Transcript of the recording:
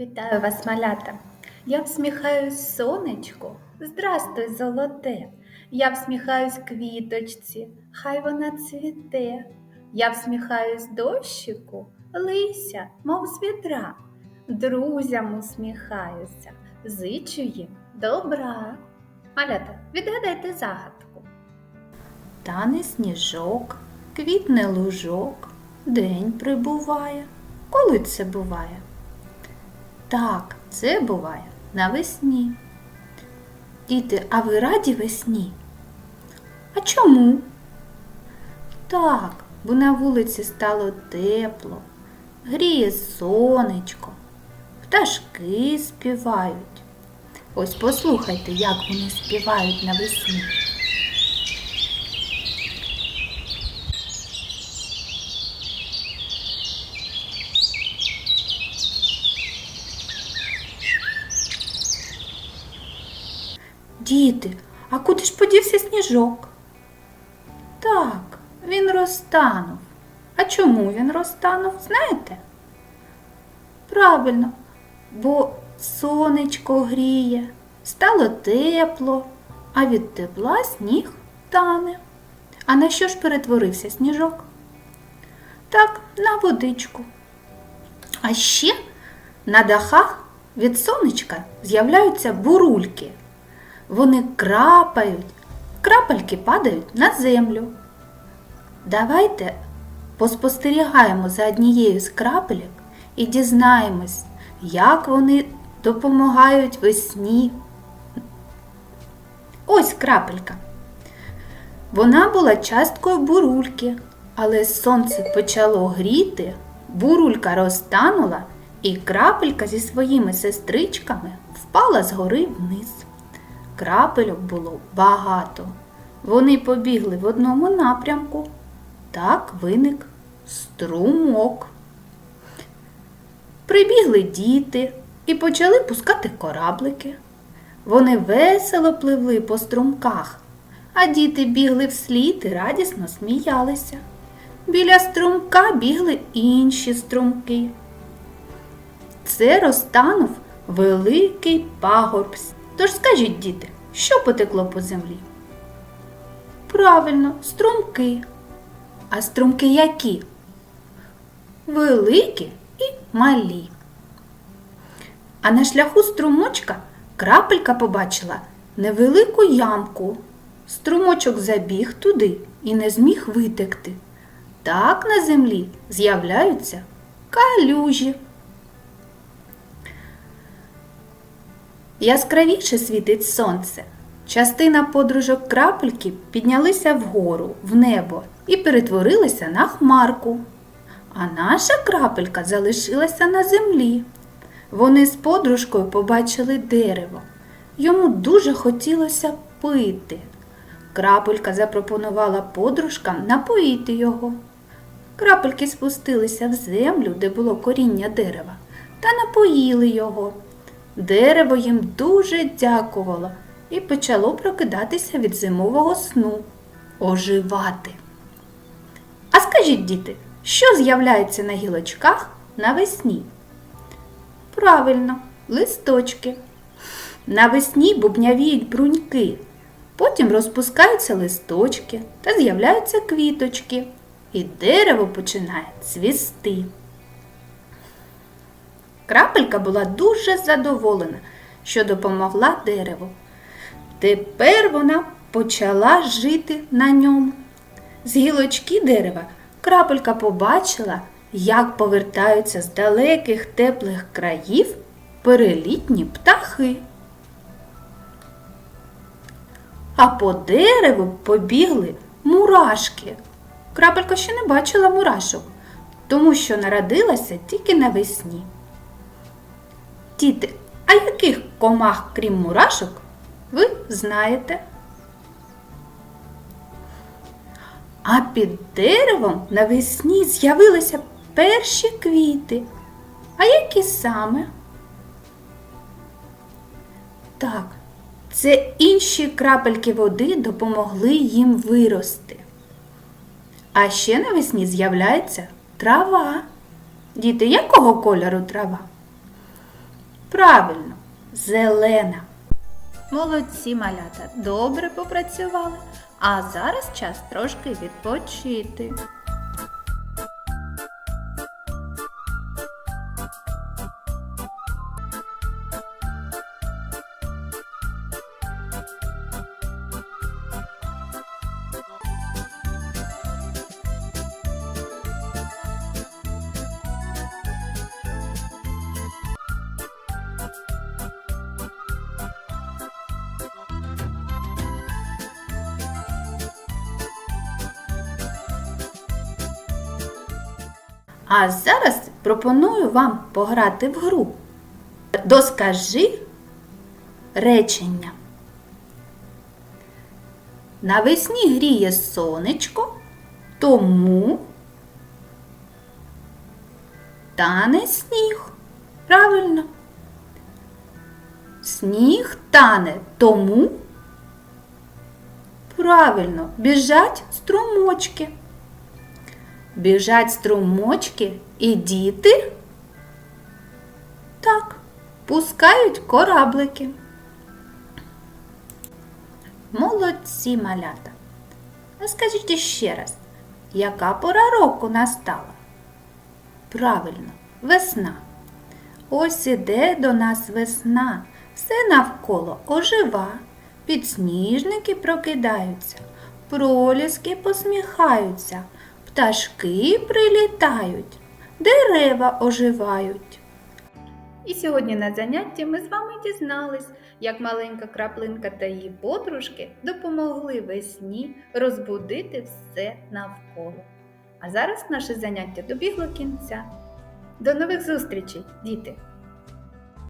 Вітаю вас, малята! Я всміхаюсь сонечку, здрастуй, золоте. Я всміхаюсь квіточці, хай вона цвіте. Я всміхаюсь дощику, лися, мов з відра. Друзям усміхаюся, зичу їм добра. Малята, відгадайте загадку. Тане сніжок, квітне лужок, день прибуває. Коли це буває? Так, це буває навесні. Діти, а ви раді весні? А чому? Так, бо на вулиці стало тепло, гріє сонечко, пташки співають. Ось послухайте, як вони співають навесні. Діти, а куди ж подівся сніжок? Так, він розтанув. А чому він розтанув, знаєте? Правильно, бо сонечко гріє, стало тепло, а від тепла сніг тане. А на що ж перетворився сніжок? Так, на водичку. А ще на дахах від сонечка з'являються бурульки. Вони крапають, крапельки падають на землю. Давайте поспостерігаємо за однією з крапелек і дізнаємось, як вони допомагають весні. Ось крапелька. Вона була часткою бурульки, але сонце почало гріти, бурулька розтанула, і крапелька зі своїми сестричками впала згори вниз. Крапельок було багато. Вони побігли в одному напрямку. Так виник струмок. Прибігли діти і почали пускати кораблики. Вони весело пливли по струмках, а діти бігли вслід і радісно сміялися. Біля струмка бігли інші струмки. Це розтанув великий пагорб. Тож скажіть, діти, що потекло по землі? Правильно, струмки. А струмки які? Великі і малі. А на шляху струмочка крапелька побачила невелику ямку. Струмочок забіг туди і не зміг витекти. Так на землі з'являються калюжі. Яскравіше світить сонце. Частина подружок крапельки піднялися вгору, в небо і перетворилися на хмарку. А наша крапелька залишилася на землі. Вони з подружкою побачили дерево. Йому дуже хотілося пити. Крапелька запропонувала подружкам напоїти його. Крапельки спустилися в землю, де було коріння дерева, та напоїли його. Дерево їм дуже дякувало і почало прокидатися від зимового сну, оживати. А скажіть, діти, що з'являється на гілочках навесні? Правильно, листочки. Навесні бубнявіють бруньки, потім розпускаються листочки та з'являються квіточки, і дерево починає цвісти. Крапелька була дуже задоволена, що допомогла дереву. Тепер вона почала жити на ньому. З гілочки дерева крапелька побачила, як повертаються з далеких теплих країв перелітні птахи. А по дереву побігли мурашки. Крапелька ще не бачила мурашок, тому що народилася тільки навесні. Діти, а яких комах, крім мурашок, ви знаєте? А під деревом навесні з'явилися перші квіти. А які саме? Так, це інші крапельки води допомогли їм вирости. А ще навесні з'являється трава. Діти, якого кольору трава? Правильно, зелена. Молодці малята, добре попрацювали. А зараз час трошки відпочити. А зараз пропоную вам пограти в гру. Доскажи речення. Навесні гріє сонечко, тому тане сніг. Правильно. Сніг тане тому. Правильно, біжать струмочки. Біжать струмочки і діти так, пускають кораблики. Молодці малята. А скажіть ще раз, яка пора року настала? Правильно, весна. Ось іде до нас весна, все навколо ожива, підсніжники прокидаються, проліски посміхаються, пташки прилітають, дерева оживають. І сьогодні на занятті ми з вами дізнались, як маленька краплинка та її подружки допомогли весні розбудити все навколо. А зараз наше заняття добігло кінця. До нових зустрічей, діти!